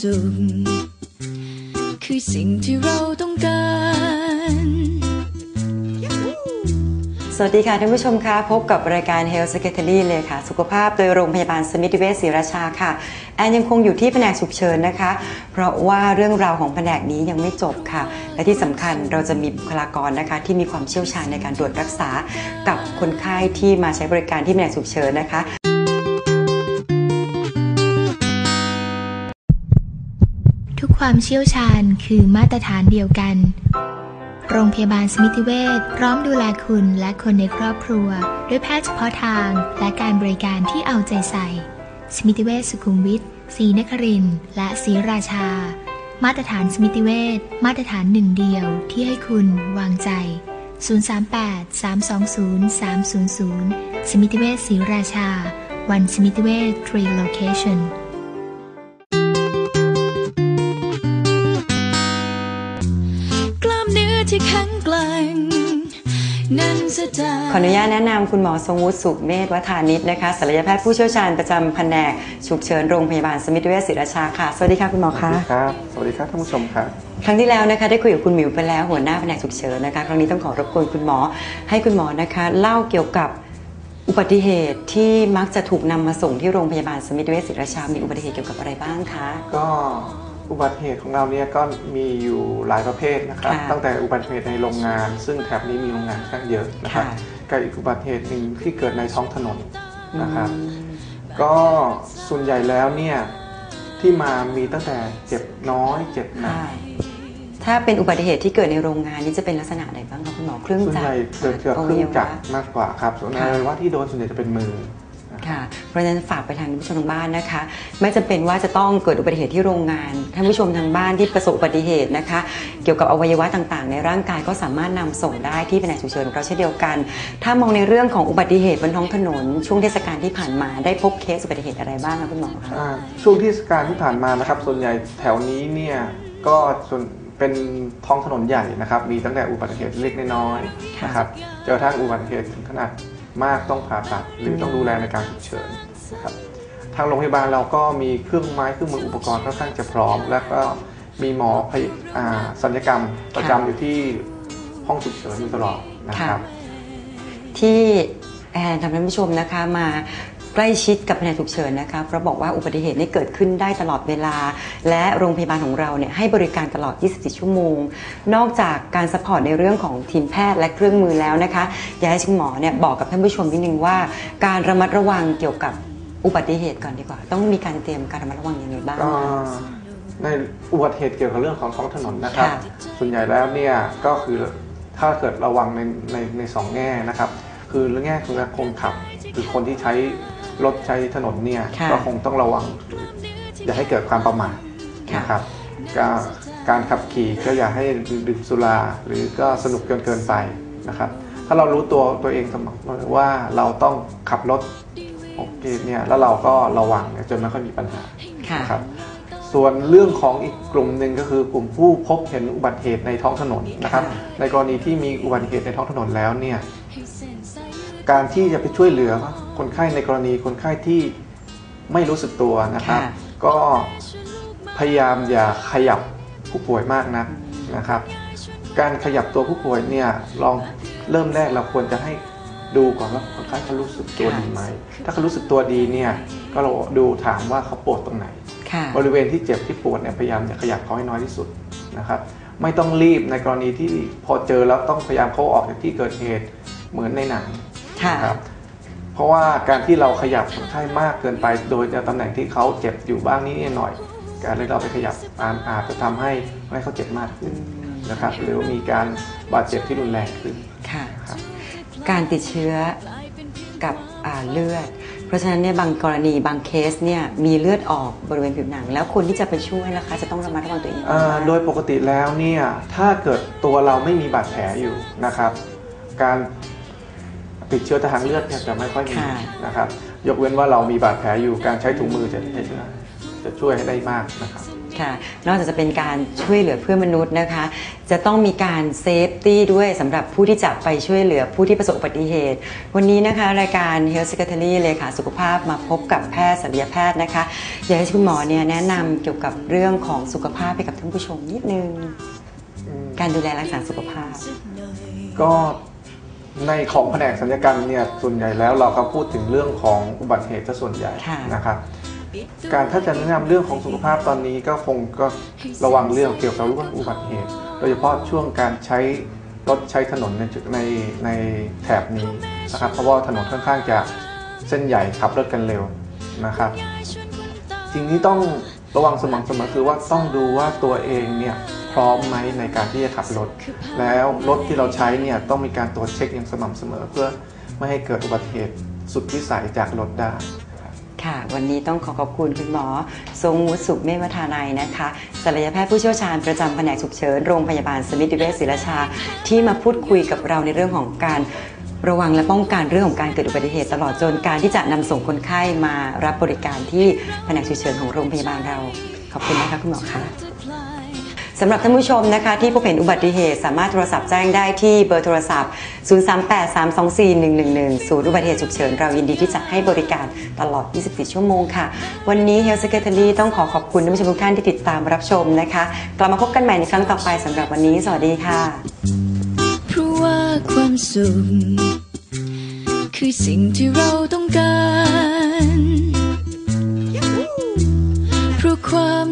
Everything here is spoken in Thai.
สุขคือสิ่งที่เราต้องการ วัสดีค่ะท่านผู้ชมคะพบกับรายการ Health Secretary เลยค่ะ สุขภาพโดยโรงพยาบาลสมิติเวชศรีราชาค่ะ แอนยังคงอยู่ที่แผนกฉุกเฉินนะคะ เพราะว่าเรื่องราวของแผนกนี้ยังไม่จบค่ะ และที่สำคัญเราจะมีบุคลากรนะคะ ที่มีความเชี่ยวชาญในการตรวจรักษา กับคนไข้ที่มาใช้บริการที่แผนกฉุกเฉินนะคะทุกความเชี่ยวชาญคือมาตรฐานเดียวกัน โรงพยาบาลสมิติเวชพร้อมดูแลคุณและคนในครอบครัว ด้วยแพทย์เฉพาะทางและการบริการที่เอาใจใส่ สมิติเวชสุขุมวิทศรีนครินทร์และศรีราชา มาตรฐานสมิติเวชมาตรฐานหนึ่งเดียวที่ให้คุณวางใจ 038 320 300 สมิติเวชศรีราชา วันสมิติเวช3 location ขออนุญาตแนะนำคุณหมอทรงวุฒิสุขเมธวัฒานิชนะคะศัลยแพทย์ผู้เชี่ยวชาญประจำแผนกฉุกเฉินโรงพยาบาลสมิติเวชศรีราชาค่ะ สวัสดีค่ะคุณหมอสคะวัสดีครับ สวัสดีครับท่านผู้ชมครับ ครั้งที่แล้วนะคะได้คุยกับคุณหมิวไปแล้วหัวหน้าแผนกฉุกเฉินนะคะ ครั้งนี้ต้องขอรบกวนคุณหมอ ให้คุณหมอนะคะเล่าเกี่ยวกับอุบัติเหตุที่มักจะถูกนำมาส่งที่โรงพยาบาลสมิติเวชศรีราชา มีอุบัติเหตุเกี่ยวกับอะไรบ้างคะ ก็ อุบัติเหตุของเราเนี่ยก็มีอยู่หลายประเภทนะครับค่ะตั้งแต่อุบัติเหตุในโรงงาน ซึ่งแถบนี้มีโรงงานค่อนข้างเยอะนะครับค่ะ กับอีกอุบัติเหตุหนึ่งที่เกิดในท้องถนนนะครับอืมก็ส่วนใหญ่แล้วเนี่ยที่มามีตั้งแต่เจ็บน้อยเจ็บหนัก ค่ะถ้าเป็นอุบัติเหตุที่เกิดในโรงงานนี่จะเป็นลักษณะไหนบ้างคะคุณหมอเครื่องส่วนจักใหรญ่เกิดจากเครื่องจักรมากกว่าครับส่วนในค่ะอวัยวะที่โดนส่วนใหญ่จะเป็นมือ ค่ะ เพราะฉะนั้นฝากไปทางผู้ชมทางบ้านนะคะ ไม่จำเป็นว่าจะต้องเกิดอุบัติเหตุที่โรงงาน ท่านผู้ชมทางบ้านที่ประสบอุบัติเหตุนะคะ เกี่ยวกับอวัยวะต่างๆ ในร่างกายก็สามารถนำส่งได้ที่แผนกฉุกเฉินของเราเช่นเดียวกัน ถ้ามองในเรื่องของอุบัติเหตุบนท้องถนน ช่วงเทศกาลที่ผ่านมาได้พบเคสอุบัติเหตุอะไรบ้างคะคุณหมอคะอ่าช่วงเทศกาลที่ผ่านมานะครับ ส่วนใหญ่แถวนี้เนี่ยก็ส่วนเป็นท้องถนนใหญ่นะครับ มีตั้งแต่อุบัติเหตุเล็กน้อยๆค่ะนะครับเจอทั้งอุบัติเหตุถึงขนาด มากต้องผ่าตัดหรือต้องดูแลในการฉุกเฉินนะครับทางโรงพยาบาลเราก็มีเครื่องไม้เครื่องมืออุปกรณ์ค่อนข้างจะพร้อม แล้วก็มีหมอพยอ่าศัลยกรรมประจำอยู่ที่ห้องฉุกเฉินอยู่ตลอดนะครับ ที่แอนทำให้ท่านผู้ชมนะคะมา ใกล้ชิดกับแผนกฉุกเฉินนะคะเพราะบอกว่าอุบัติเหตุนี่เกิดขึ้นได้ตลอดเวลา และโรงพยาบาลของเราเนี่ยให้บริการตลอด 24 ชั่วโมง นอกจากการสปอร์ตในเรื่องของทีมแพทย์และเครื่องมือแล้วนะคะอยากให้คุณหมอเนี่ยบอกกับท่านผู้ชมนิดนึงว่า การระมัดระวังเกี่ยวกับอุบัติเหตุก่อนดีกว่า ต้องมีการเตรียมการระมัดระวังยังไงบ้างก็คะในอุบัติเหตุเกี่ยวกับเรื่องของท้องถนนนะครับ ค่ะ ส่วนใหญ่แล้วเนี่ยก็คือถ้าเกิดระวังในในในสองแง่นะครับ คือแง่ของคนขับคือคนที่ใช้ รถใช้ถนนเนี่ยค่ะ ก็คงต้องระวัง อย่าให้เกิดความประมาทค่ะนะครับการการขับขี่ก็อย่าให้ดื่มสุราหรือก็สนุกเกินเกินไปนะครับ ถ้าเรารู้ตัวตัวเองเสมอว่าเราต้องขับรถโอเคเนี่ยแล้วเราก็ระวังเนี่ยจนไม่ค่อยมีปัญหา ค่ะนะครับส่วนเรื่องของอีกกลุ่มหนึ่งก็คือกลุ่มผู้พบเห็นอุบัติเหตุในท้องถนนนะครับ ค่ะ ในกรณีที่มีอุบัติเหตุในท้องถนนแล้วเนี่ยการที่จะไปช่วยเหลือ คนไข้ในกรณีคนไข้ที่ไม่รู้สึกตัวนะครับค่ะก็พยายามอย่าขยับผู้ป่วยมากนักนะครับ การขยับตัวผู้ป่วยเนี่ยลองเริ่มแรกเราควรจะให้ดูก่อนว่าคนไข้เขารู้สึกตัวดีไหม ถ้าเขารู้สึกตัวดีเนี่ยก็เราดูถามว่าเขาปวดตรงไหนค่ะบริเวณที่เจ็บที่ปวดเนี่ยพยายามจะขยับเขาให้น้อยที่สุดนะครับ ไม่ต้องรีบในกรณีที่พอเจอแล้วต้องพยายามเขาออกจากที่เกิดเหตุเหมือนในหนังค่ะนะครับ เพราะว่าการที่เราขยับคนไข้มากเกินไป โดยในตำแหน่งที่เขาเจ็บอยู่บ้างนิดหน่อย การที่เราไปขยับอาจอาจจะทำให้ให้เขาเจ็บมากขึ้นนะครับหรือว่ามีการบาดเจ็บที่รุนแรงขึ้นค่ะครับการติดเชื้อกับอ่าเลือด เพราะฉะนั้นเนี่ยบางกรณีบางเคสเนี่ยมีเลือดออกบริเวณผิวหนัง แล้วคนที่จะไปช่วยนะคะจะต้องระมัดระวังตัวเองยังไงอ่าบ้างโดยปกติแล้วเนี่ยถ้าเกิดตัวเราไม่มีบาดแผลอยู่นะครับ การ ติดเชื้อทางเลือดเนี่ยจะไม่ค่อยมีค่ะ นะครับ ยกเว้นว่าเรามีบาดแผลอยู่การใช้ถุงมือจะจะจะช่วยให้ได้มากนะครับ ค่ะนอกจากจะเป็นการช่วยเหลือเพื่อนมนุษย์นะคะ จะต้องมีการเซฟตี้ด้วยสำหรับผู้ที่จะไปช่วยเหลือผู้ที่ประสบอุบัติเหตุ วันนี้นะคะ รายการ Health Secretary เลยค่ะ สุขภาพมาพบกับแพทย์ศัลยแพทย์นะคะ อยากให้คุณหมอเนี่ยแนะนำเกี่ยวกับเรื่องของสุขภาพให้กับท่านผู้ชมนิดนึง การดูแลรักษาสุขภาพ ก็ ในของแผนกสัญญกรรมเนี่ยส่วนใหญ่แล้วเราก็พูดถึงเรื่องของอุบัติเหตุซะส่วนใหญ่ค่ะนะครับการถ้าจะแนะนำเรื่องของสุขภาพตอนนี้ก็คงก็ระวังเรื่องเกี่ยวกับเรื่องอุบัติเหตุ โดยเฉพาะช่วงการใช้รถใช้ถนนในจุดในในแถบนี้นะครับ เพราะว่าถนนค่อนข้างจะเส้นใหญ่ขับรถกันเร็วนะครับสิ่งที่ต้องระวังสม่ำเสมอคือว่าต้องดูว่าตัวเองเนี่ย พร้อมไหมในการที่จะขับรถ แล้วรถที่เราใช้เนี่ยต้องมีการตรวจเช็คอย่างสม่ำเสมอ เพื่อไม่ให้เกิดอุบัติเหตุสุดวิสัยจากรถได้ค่ะ วันนี้ต้องขอขอบคุณคุณหมอ ทรงวุฒิสุขเมธวัฒนัยนะคะศัลยแพทย์ผู้เชี่ยวชาญประจำแผนกฉุกเฉินโรงพยาบาลสมิติเวชศิริชา ที่มาพูดคุยกับเราในเรื่องของการระวังและป้องกันเรื่องของการเกิดอุบัติเหตุตลอดจนการที่จะนำส่งคนไข้มารับบริการที่แผนกฉุกเฉินของโรงพยาบาลเรา ขอบคุณนะคะคุณหมอคะ สำหรับท่านผู้ชมนะคะที่พบเห็นอุบัติเหตุ สามารถโทรศัพท์แจ้งได้ที่เบอร์โทรศัพท์ 038-324-111 ศูนย์อุบัติเหตุฉุกเฉิน เรายินดีที่จะให้บริการตลอด 24 ชั่วโมงค่ะ วันนี้ Health Secretary ต้องขอขอบคุณท่านผู้ชมทุกท่านที่ติดตามรับชมนะคะ กลับมาพบกันใหม่ในครั้งต่อไปสำหรับวันนี้ สวัสดีค่ะเพราะว่าความสุขคือสิ่งที่เราต้องการเพราะความ